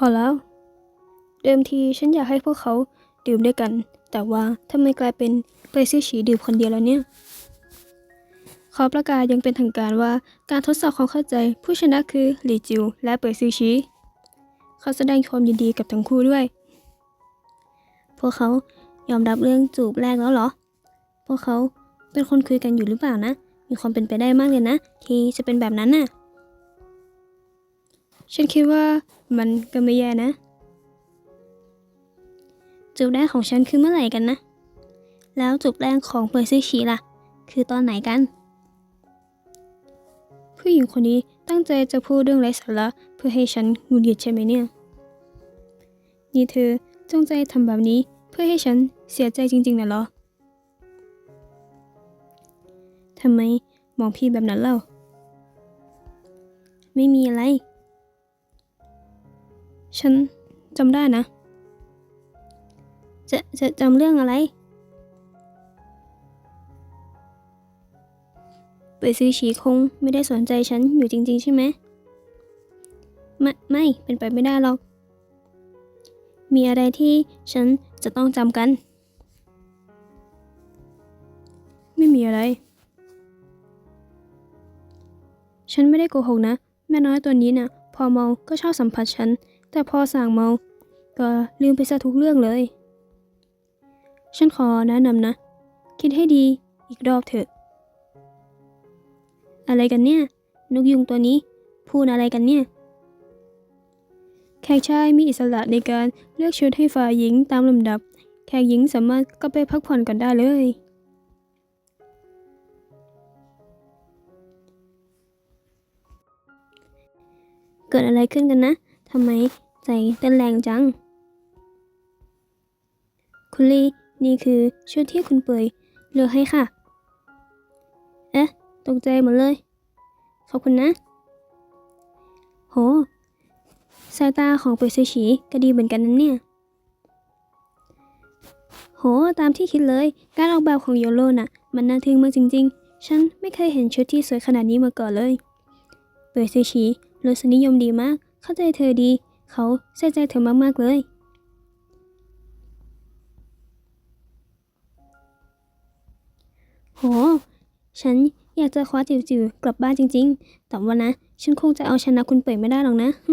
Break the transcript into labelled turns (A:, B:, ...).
A: พอแล้ว เดิมทีฉันอยากให้พวกเขาดื่มด้วยกัน แต่ว่าทำไมกลายเป็นเปยซี่ฉีดื่มคนเดียวแล้วเนี่ยขอประกาศยังเป็นทางการว่าการทดสอบความเข้าใจผู้ชนะคือหลีจิว และเปยซี่ชีเขาแสดงความยินดีกับทั้งคู่ด้วย พวกเขายอมรับเรื่องจูบแรกแล้วเหรอ พวกเขาเป็นคนคุยกันอยู่หรือเปล่านะ มีความเป็นไปได้มากเลยนะ ที่จะเป็นแบบนั้นน่ะ ฉันคิดว่ามันก็ไม่แย่นะ จูบแรกของฉันคือเมื่อไหร่กันนะ แล้วจูบแรกของเปอร์ซี่ชีล่ะ คือตอนไหนกัน ผู้หญิงคนนี้ตั้งใจจะพูดเรื่องไร้สาระเพื่อให้ฉันหงุดหงิดใช่ไหมเนี่ย นี่เธอจงใจทำแบบนี้เพื่อให้ฉันเสียใจจริงๆนะเหรอทำไมมองพี่แบบนั้นเล่า ไม่มีอะไร ฉันจำได้นะ จะจะจำเรื่องอะไร ไปซื้อฉีคงไม่ได้สนใจฉันอยู่จริง ๆ ใช่ไหมไม่ไม่เป็นไปไม่ได้หรอก มีอะไรที่ฉันจะต้องจำกัน ไม่มีอะไร ฉันไม่ได้โกหกนะ แม่น้อยตัวนี้นะ่ะพอเมาก็ชอบสัมผัสฉัน แต่พอสั่งเมา ก็ลืมไปซะทุกเรื่องเลย ฉันขอแนะนำนะ คิดให้ดีอีกรอบเถอะ อะไรกันเนี่ย นกยุงตัวนี้ พูดอะไรกันเนี่ย แขกชายมีอิสระในการเลือกชุดให้ฝ่ายหญิงตามลำดับ แขกหญิงสามารถก็ไปพักผ่อนกันได้เลยเกิดอะไรขึ้นกันนะ ทำไมใจเต้นแรงจัง คุณลีนี่คือชุดที่คุณเปยเลือกให้ค่ะ เอ๊ะ ตกใจหมดเลย ขอบคุณนะ โห สายตาของเปยซูชิก็ดีเหมือนกันนั้นเนี่ย โห ตามที่คิดเลย การออกแบบของโยโรน่ะ มันน่าทึ่งมากจริง ๆ ฉันไม่เคยเห็นชุดที่สวยขนาดนี้มาก่อนเลย เปยซูชิรสนิยมดีมาก เข้าใจเธอดี เขาใส่ใจเธอมากๆเลยโห ฉันอยากจะคว้าจิ๋วๆกลับบ้านจริง ๆ แต่ว่านะ ฉันคงจะเอาชนะคุณเป๋ยไม่ได้หรอกนะฮึ